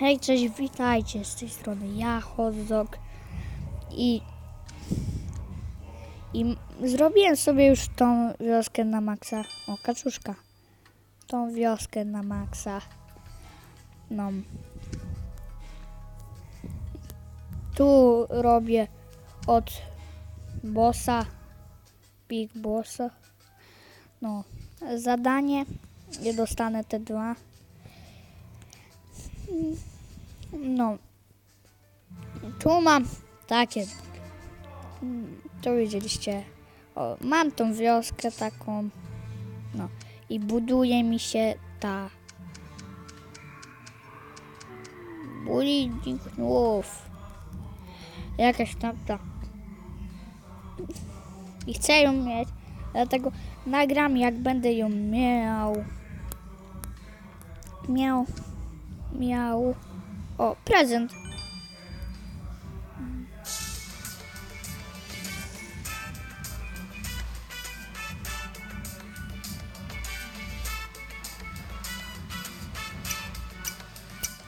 Hej, cześć, witajcie z tej strony ja, Hotdog i i zrobiłem sobie już tą wioskę na maksa. O, kaczuszka. Tą wioskę na maksa. No. Tu robię od bossa, big bossa. No, zadanie. Nie dostanę te dwa. No. Tu mam takie. To widzieliście. O, mam tą wioskę taką. No. I buduje mi się ta. Budzik znów. Jakaś tam ta. I chcę ją mieć. Dlatego nagram jak będę ją miał. Miał. Miał. O, prezent.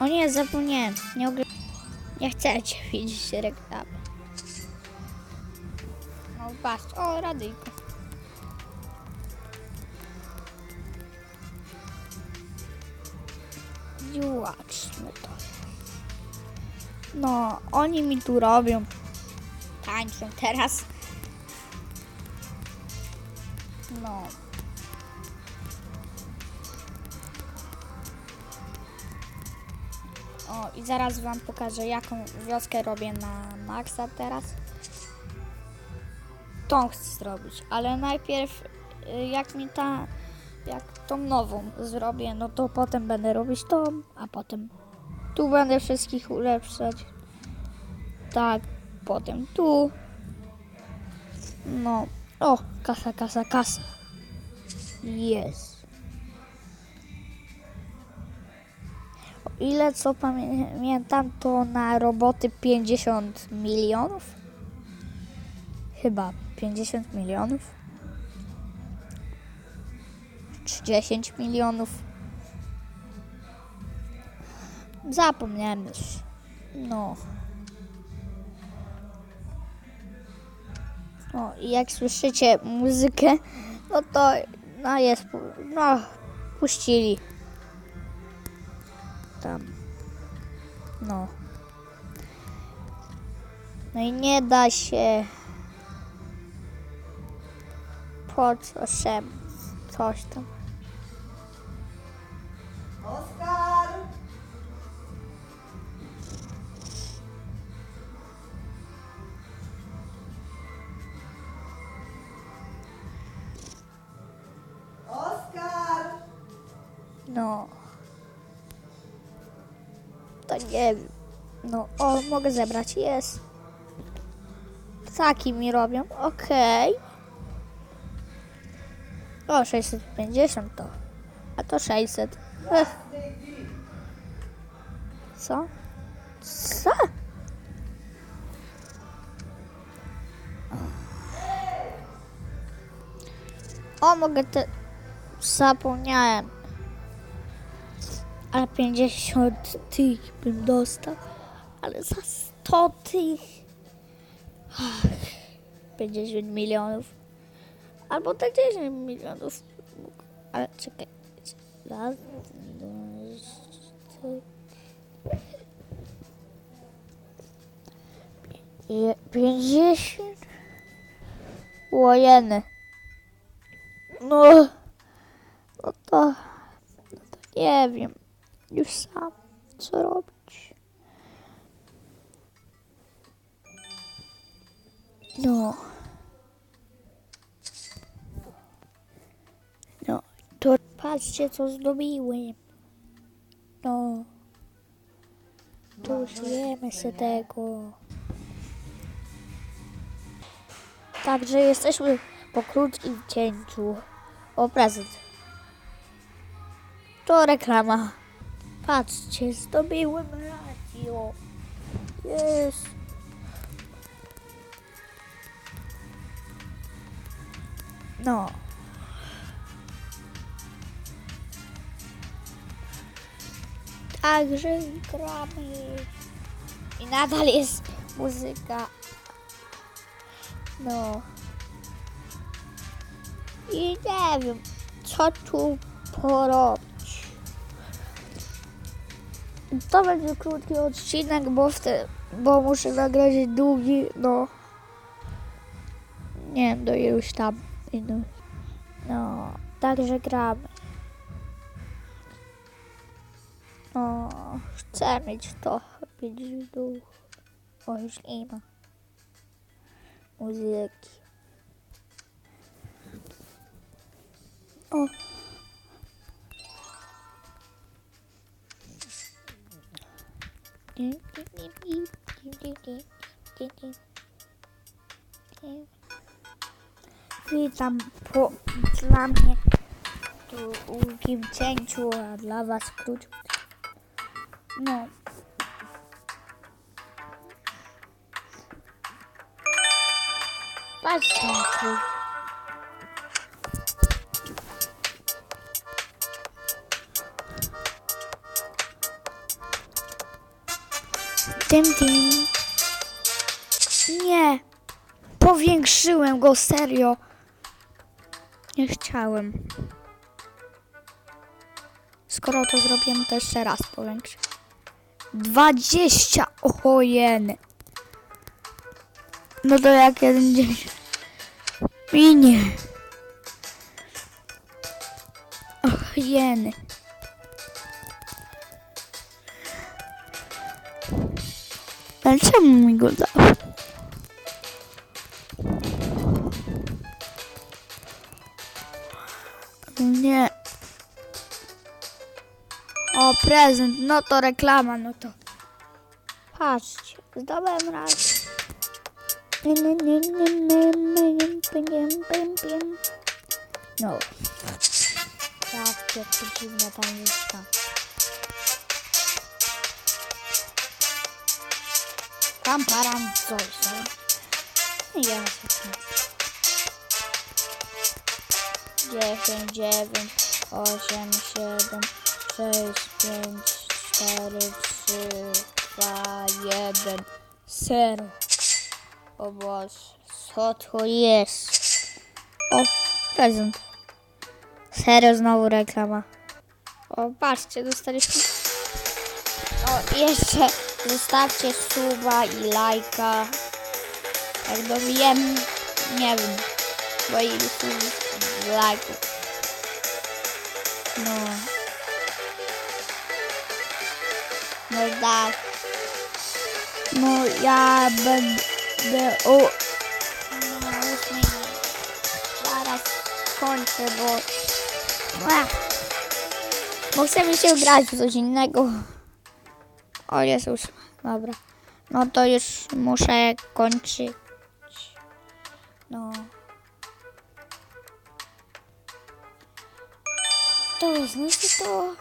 O nie, zapomniałem. Nie, ogl- nie chcecie widzieć reklamy. No patrz, o radyjko. Zobaczmy to. No, oni mi tu robią. Tańczą teraz. No. O, i zaraz wam pokażę, jaką wioskę robię na maksa teraz. Tą chcę zrobić, ale najpierw y, jak mi ta, jak tą nową zrobię, no to potem będę robić tą, a potem tu będę wszystkich ulepszać. Tak, potem tu. No, o, kasa, kasa, kasa. Jest. O ile co pamiętam, to na roboty 50 milionów? Chyba 50 milionów. Czy 10 milionów. Zapomniałem już. No. O, i jak słyszycie muzykę, no to no jest, no, puścili. Tam. No. No i nie da się po co się coś tam. Oskar! Oskar! No. To nie wiem. No, o, mogę zebrać, jest. Taki mi robią, okej. O, 650 to. A to 600. Co? Co? O, mogę te... Zapomniałem. Ale 50 tych bym dostał. Ale za 100 tych. Ach, 50 milionów. Albo te 10 milionów. Ale czekaj. Raz, dwa, 50. Łojeny. No. No to. No to nie wiem. Już sam. Co robić? No. Patrzcie, co zdobiłem. No. To już wiemy się tego. Także jesteśmy po krótkim cięciu. O prezent. To reklama. Patrzcie, zdobiłem radio. Jest. No. Także gramy. I nadal jest muzyka. No. I nie wiem, co tu porobić. To będzie krótki odcinek, bo, wtedy, bo muszę nagrać długi, no. Nie wiem, do iluś tam. No, także gramy. No, chcę mieć to, mieć duch. O, już nie ma. Muzyki. O. Witam po dla mnie tu długim cięciu, a dla was krótkim. No. Patrzcie tu. Tym, tym. Nie. Powiększyłem go, serio. Nie chciałem. Skoro to zrobiłem, to jeszcze raz powiększę. 20 ojeny. No to jak jeden dzień minie. Ojeny. Ale czemu mi go dał? O, prezent, no to reklama, no to. Patrzcie, zdobyłem raz. No. Jakie dziwne tam jest tam. Param, coś, no. I ja Dziesięć, dziewięć, osiem, siedem, sześć, pięć, cztery, trzy, dwa, jeden, zero. O Boże, co to jest? O, prezent. Serio, znowu reklama. O, patrzcie, dostaliśmy... O, jeszcze zostawcie suba i lajka. Jak dobijemy, nie wiem, bo ilu subów, lajków. No. No tak. No ja będę o no, ósmej zaraz kończę, bo Ach. bo chcemy się grać w coś innego. O Jezus, dobra. No to już muszę kończyć. No. To znaczy to.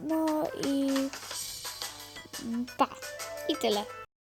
No i. Pa. I tyle.